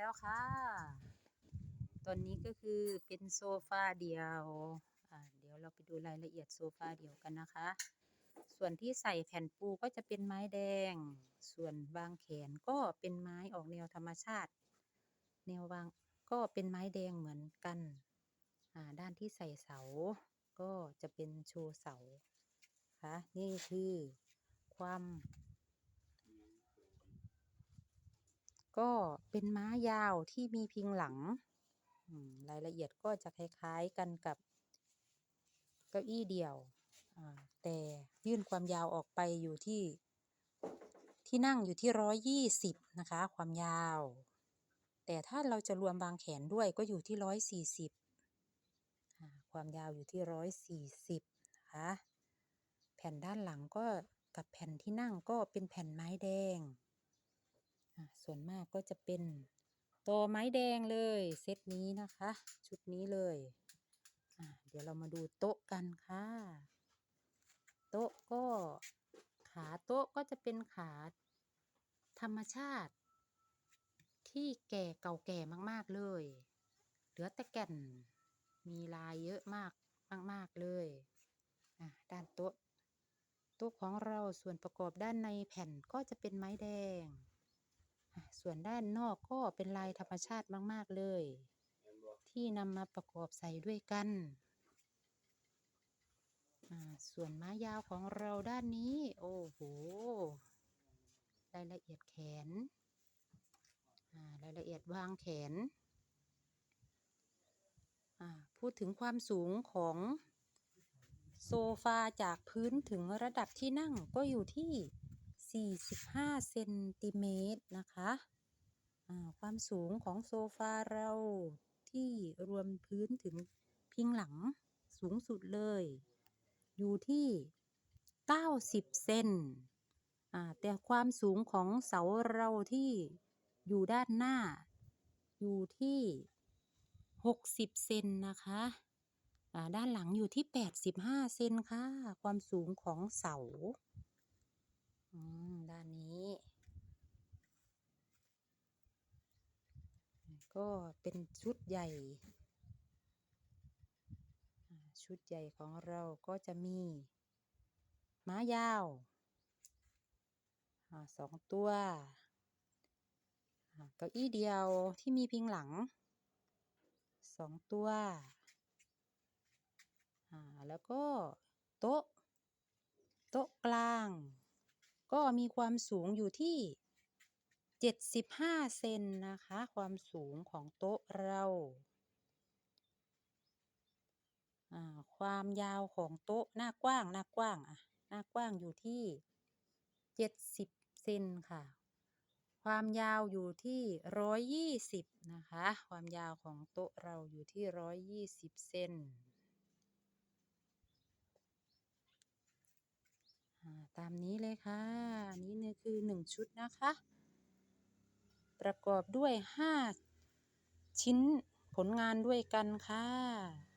แล้วค่ะ ตอนนี้ก็คือเป็นโซฟาเดียวอ่าเดี๋ยวเราไปดูรายละเอียดโซฟาเดียวกันนะคะ ส่วนที่ใส่แผ่นปูก็จะเป็นไม้แดง ส่วนวางแขนก็เป็นไม้ออกแนวธรรมชาติ แนววางก็เป็นไม้แดงเหมือนกันอ่าด้านที่ใส่เสาก็จะเป็นโชว์เสาค่ะนี่คือความ ก็เป็นม้ายาวที่มีพิงหลังรายละเอียดก็จะคล้ายๆกันกับเก้าอี้เดี่ยว แต่ยื่นความยาวออกไปอยู่ที่ที่นั่งอยู่ที่ร้อยยี่สิบนะคะ ความยาว แต่ถ้าเราจะรวมวางแขนด้วยก็อยู่ที่ร้อยสี่สิบความยาวอยู่ที่ร้อยสี่สิบนะคะแผ่นด้านหลังก็กับแผ่นที่นั่งก็เป็นแผ่นไม้แดง ส่วนมากก็จะเป็นตัวไม้แดงเลยเซตนี้นะคะ ชุดนี้เลย เดี๋ยวเรามาดูโต๊ะกันค่ะ โต๊ะก็ขาโต๊ะก็จะเป็นขาธรรมชาติ ที่แก่เก่าแก่มากๆเลย เหลือแต่แก่นมีลายเยอะมากมาก ๆ เลยด้านโต๊ะโต๊ะของเราส่วนประกอบด้านในแผ่นก็จะเป็นไม้แดง ส่วนด้านนอกก็เป็นลายธรรมชาติมาก ๆ เลย ที่นำมาประกอบใส่ด้วยกันอ่าส่วนไม้ยาวของเราด้านนี้ โอ้โห รายละเอียดแขนอ่ารายละเอียดวางแขนอ่าพูดถึงความสูงของโซฟาจากพื้นถึงระดับที่นั่งก็อยู่ที่ 45เซนติเมตรนะคะความสูงของโซฟาเราที่รวมพื้นถึงพิงหลังสูงสุดเลย อยู่ที่ 90 เซนแต่ความสูงของเสาเราที่อยู่ด้านหน้า อยู่ที่ 60 เซนนะคะด้านหลังอยู่ที่ 85 เซนค่ะ ความสูงของเสา อืม ด้านนี้ ก็เป็นชุดใหญ่ ชุดใหญ่ของเราก็จะมีม้ายาวอสองตัวเก้าอี้เดียวที่มีพิงหลังสองตัวแล้วก็โต๊ะ โต๊ะกลาง ก็มีความสูงอยู่ที่ 75 เซนนะคะ ความสูงของโต๊ะเราาความยาวของโต๊ะหน้ากว้างหน้ากว้างอะหน้ากว้างอยู่ที่ 70 เซนค่ะ ความยาวอยู่ที่ 120 นะคะ ความยาวของโต๊ะเราอยู่ที่ 120 เซน อ่า ตามนี้เลยค่ะ นี้เนี่ยคือหนึ่งชุดนะคะ ประกอบด้วยห้าชิ้นผลงานด้วยกันค่ะ